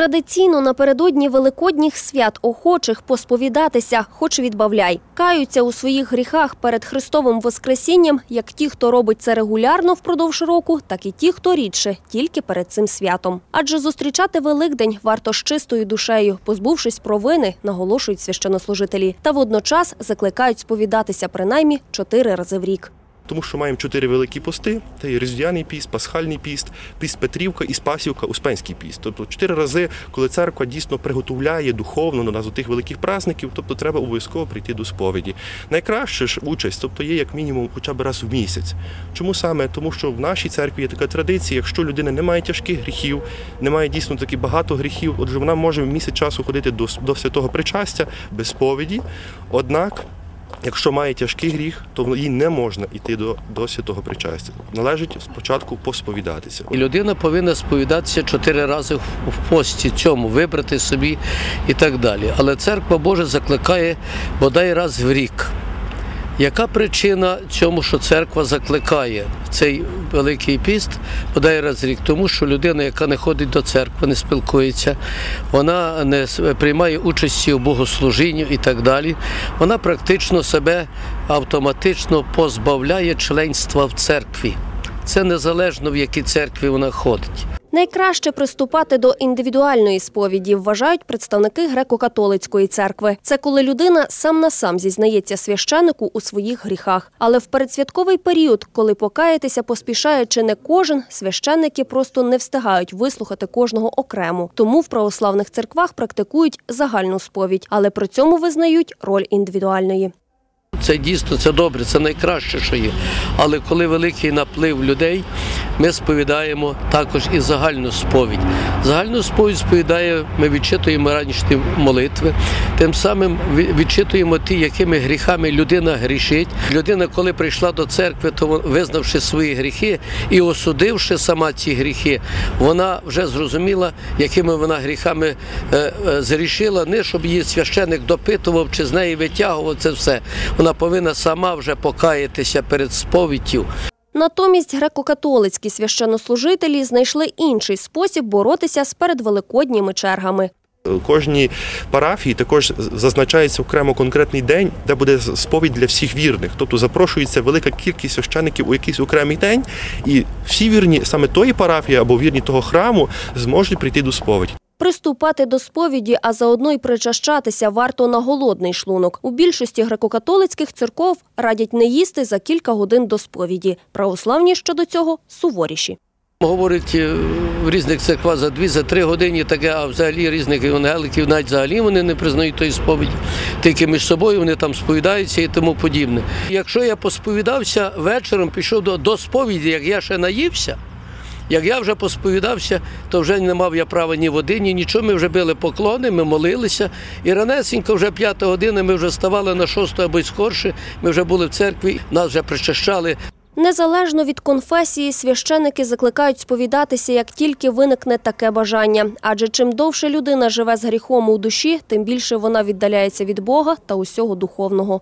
Традиційно напередодні великодніх свят охочих посповідатися, хоч відбавляй, каються у своїх гріхах перед Христовим Воскресінням, як ті, хто робить це регулярно впродовж року, так і ті, хто рідше, тільки перед цим святом. Адже зустрічати Великдень варто з чистою душею, позбувшись провини, наголошують священнослужителі, та водночас закликають сповідатися принаймні чотири рази в рік. Тому що маємо чотири великі пости: це і Різдвяний піст, Пасхальний піст, піст Петрівка і Спасівка, Успенський піст. Тобто чотири рази, коли церква дійсно приготовляє духовно на нас до тих великих праздників, тобто треба обов'язково прийти до сповіді. Найкраще ж участь, тобто є як мінімум хоча б раз в місяць. Чому саме? Тому що в нашій церкві є така традиція, якщо людина не має тяжких гріхів, не має дійсно таки багато гріхів, отже, вона може в місяць часу ходити до, до святого причастя без сповіді. Однак. Якщо має тяжкий гріх, то їй не можна йти до, до святого причастя. Належить спочатку посповідатися. І людина повинна сповідатися чотири рази в пості цьому, вибрати собі і так далі. Але церква Божа закликає бодай раз в рік. Яка причина цьому, що церква закликає цей великий піст бодай раз рік? Тому що людина, яка не ходить до церкви, не спілкується, вона не приймає участі у богослужінні і так далі, вона практично себе автоматично позбавляє членства в церкві. Це незалежно в якій церкві вона ходить. Найкраще приступати до індивідуальної сповіді, вважають представники греко-католицької церкви. Це коли людина сам на сам зізнається священику у своїх гріхах. Але в передсвятковий період, коли покаятися поспішає чи не кожен, священники просто не встигають вислухати кожного окремо. Тому в православних церквах практикують загальну сповідь, але при цьому визнають роль індивідуальної. Це дійсно це добре, це найкраще, що є. Але коли великий наплив людей, ми сповідаємо також і загальну сповідь. Загальну сповідь сповідає, ми відчитуємо ранішні молитви, тим самим відчитуємо ті, якими гріхами людина грішить. Людина, коли прийшла до церкви, то визнавши свої гріхи і осудивши сама ці гріхи, вона вже зрозуміла, якими вона гріхами е, е, зрішила, не щоб її священик допитував чи з неї витягував це все. Вона повинна сама вже покаятися перед сповіддю. Натомість греко-католицькі священнослужителі знайшли інший спосіб боротися з передвеликодніми чергами. Кожній парафії також зазначається окремо конкретний день, де буде сповідь для всіх вірних. Тобто запрошується велика кількість священиків у якийсь окремий день, і всі вірні саме тої парафії або вірні того храму зможуть прийти до сповіді. Приступати до сповіді, а заодно й причащатися варто на голодний шлунок. У більшості греко-католицьких церков радять не їсти за кілька годин до сповіді. Православні щодо цього суворіші. Говорить е, в різних церквах за дві, за три години таке, а взагалі різних евангеликів навіть взагалі вони не признають тої сповіді. Тільки між собою вони там сповідаються і тому подібне. Якщо я посповідався вечором, пішов до, до сповіді, як я ще наївся. Як я вже посповідався, то вже не мав я права ні води, ні нічого. Ми вже били поклони, ми молилися. І ранесенько, вже п'ята година, ми вже ставали на шосту або й скорше. Ми вже були в церкві, нас вже причащали. Незалежно від конфесії, священики закликають сповідатися, як тільки виникне таке бажання. Адже чим довше людина живе з гріхом у душі, тим більше вона віддаляється від Бога та усього духовного.